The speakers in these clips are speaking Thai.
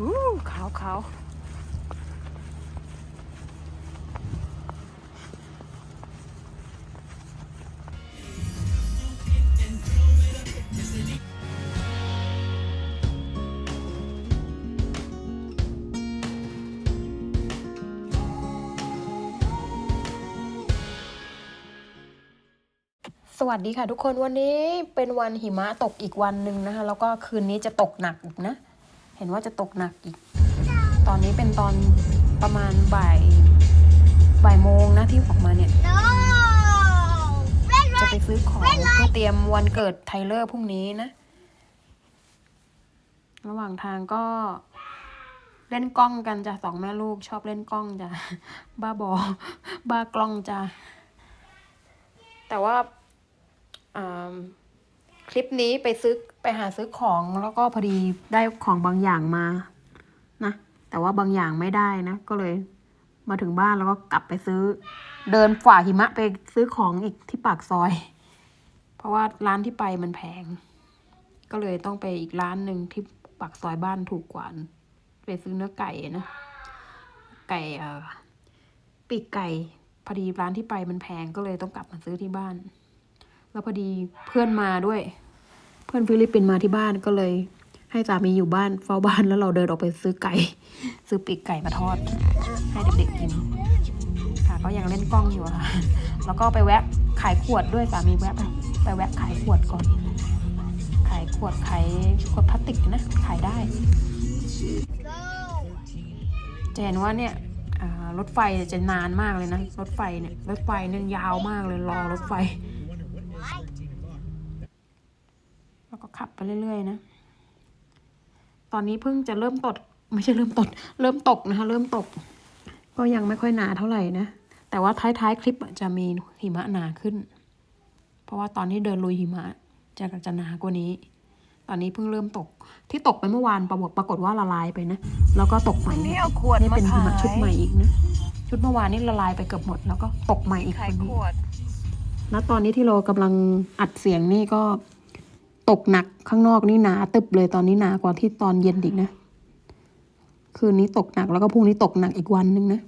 อู้ขาวขาวสวัสดีค่ะทุกคนวันนี้เป็นวันหิมะตกอีกวันหนึ่งนะคะ แล้วก็คืนนี้จะตกหนักอีกนะ เห็นว่าจะตกหนักอีก ตอนนี้เป็นตอนประมาณบ่ายบ่ายโมงนะที่ออกมาเนี่ย No! Red, จะ red, ไปซื้อของเพื่อเตรียมวันเกิดไทเลอร์พรุ่งนี้นะ ระหว่างทางก็เล่นกล้องกันจ้ะสองแม่ลูกชอบเล่นกล้องจ้ะบ้าบอบ้ากล้องจ้ะแต่ว่าอ่าคลิปนี้ไปซื้อ ไปหาซื้อของแล้วก็พอดีได้ของบางอย่างมานะ แต่ว่าบางอย่างไม่ได้นะ ก็เลยมาถึงบ้านแล้วก็กลับไปซื้อ เดินฝ่าหิมะไปซื้อของอีกที่ปากซอย เพราะว่าร้านที่ไปมันแพง ก็เลยต้องไปอีกร้านหนึ่งที่ปากซอยบ้านถูกกว่าไปซื้อเนื้อไก่นะ ไก่เอ่อปีกไก่พอดีร้านที่ไปมันแพงก็เลยต้องกลับมาซื้อที่บ้าน แล้วพอดีเพื่อนมาด้วย เพื่อนฟิลิปปินส์มาที่บ้านก็เลย ให้สามีอยู่บ้านเฝ้าบ้านแล้วเราเดินออกไปซื้อไก่ ซื้อปีกไก่มาทอด ให้เด็กๆกิน ค่ะก็ยังเล่นกล้องอยู่ค่ะ แล้วก็ไปแวะขายขวดด้วยสามีแวะไปไปแวะขายขวดก่อน ขายขวดขายขวดพลาสติกนะขายได้จะเห็นว่าเนี่ยรถไฟจะนานมากเลยนะ รถไฟเนี่ย รถไฟเนี่ยยาวมากเลยรอรถไฟ แล้วก็ ขับไปเรื่อยๆนะ ตอนนี้เพิ่งจะเริ่มตด ไม่ใช่เริ่มตด เริ่มตกนะคะ เริ่มตก ก็ยังไม่ค่อยหนาเท่าไหร่นะ แต่ว่าท้ายๆคลิปอะจะมีหิมะหนาขึ้น เพราะว่าตอนที่เดินลุยหิมะจะจะหนากว่านี้ ตอนนี้เพิ่งเริ่มตก ที่ตกไปเมื่อวานปรากฏปรากฏว่าละลายไปนะ แล้วก็ตกใหม่นี่เอาขวดนี่มาเป็นหิขามะชุดใหม่ยอีกนะ ชุดเมื่อวานนี่ละลายไปเกือบหมด แล้วก็ตกใหม่อีกขายวันขนี้วดณตอนนี้ที่เรากำลังอัดเสียงนี่ก็ ตกหนักข้างนอกนี่หนาตึบเลยตอนนี้หนากว่าที่ตอนเย็นอีกนะ คืนนี้ตกหนักแล้วก็พรุ่งนี้ตกหนักอีกวันหนึ่งนะ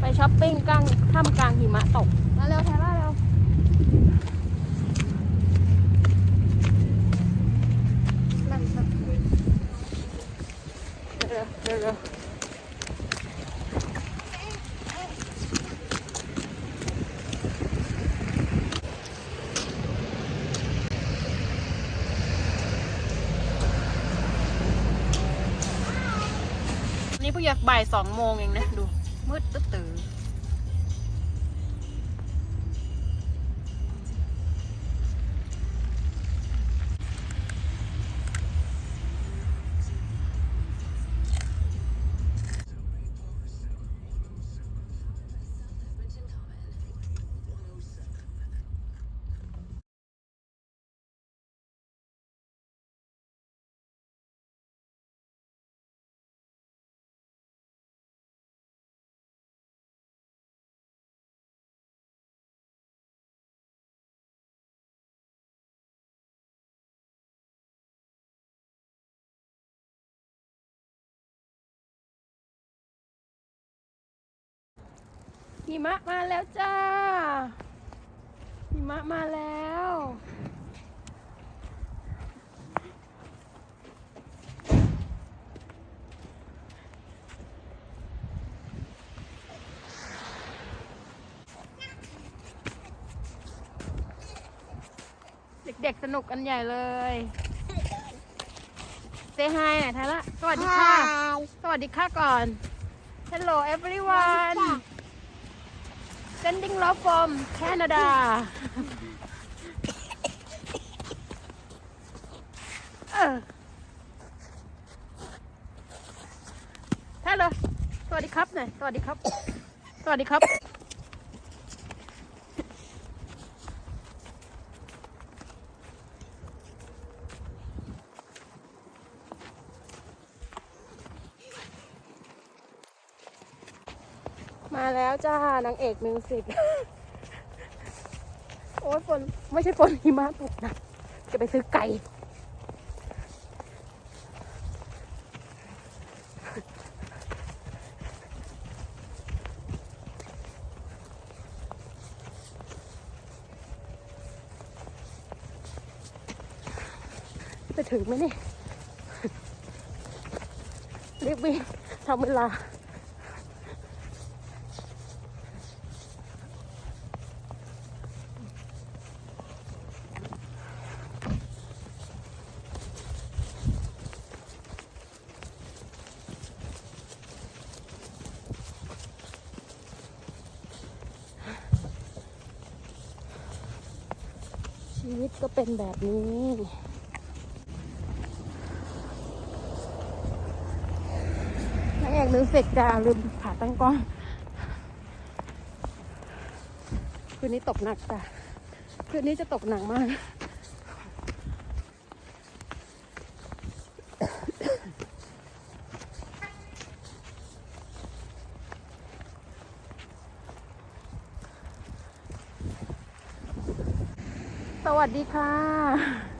ไปช้อปปิ้งกลางท่ามกลางหิมะตก มาเร็วแทล่าเร็วเร็วเร็วเร็วนี่ เพิ่งอยากบ่ายสองโมงเองนะ ดูมืดตึ๊ดตื่อ หิมะมาแล้วจ้าหิมะมาแล้ว เด็กๆสนุกกันใหญ่เลยเซฮายหน่อยทาละสวัสดีค่ะ Hi. สวัสดีค่ะก่อน Hello everyone Sending love from Canada เออฮัลโหลสวัสดีครับหน่อยสวัสดีครับ สวัสดีครับ มาแล้วจ้านางเอกมิวสิกโอ้ยฝนไม่ใช่ฝนหิมะตกนะ จะไปซื้อไก่จะถึงไหมเนี่ยรีบวิ่งทำเวลา ชีวิตก็เป็นแบบนี้นางเอกลืมเสกจ้าลืมผ่าตั้งกล้องคืนนี้ตกหนักจ้ะคืนนี้จะตกหนักมาก วัสดีค่ะ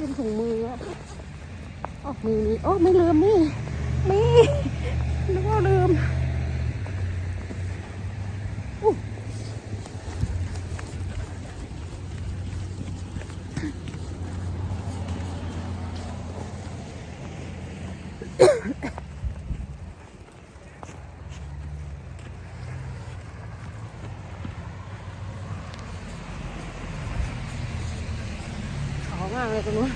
ลืมถุงมืออะออกมือนี้โอ้ไม่ลืมนี่นี่นึกว่าลืมอู้ขาว มากเลยตรงนู้น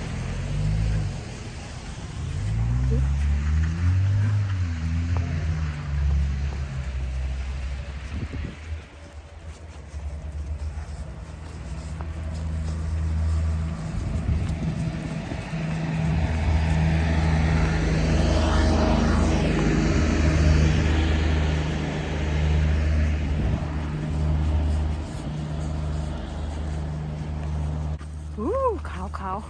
อู้ ขาวขาว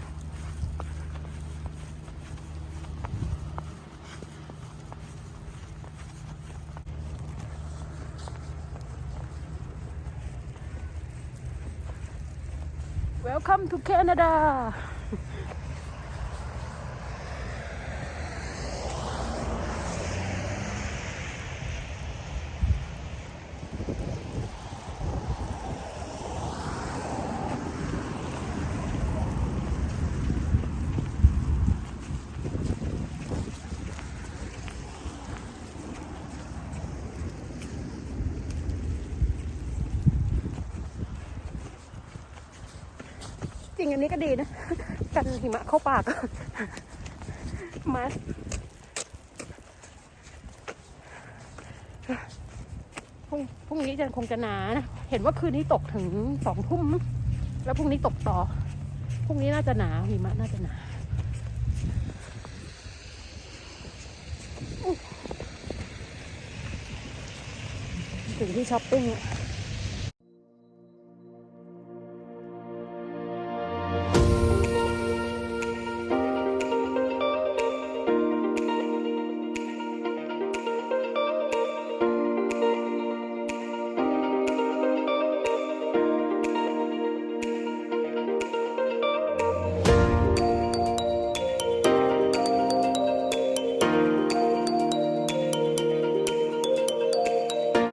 Welcome to Canada จริงอันนี้ก็ดีนะกันหิมะเข้าปากมาพรุ่งพรุ่งนี้จะคงจะหนานะ เห็นว่าคืนนี้ตกถึงสองทุ่ม แล้วพรุ่งนี้ตกต่อ พรุ่งนี้น่าจะหนาหิมะน่าจะหนาถึงที่ช้อปปิ้งอะ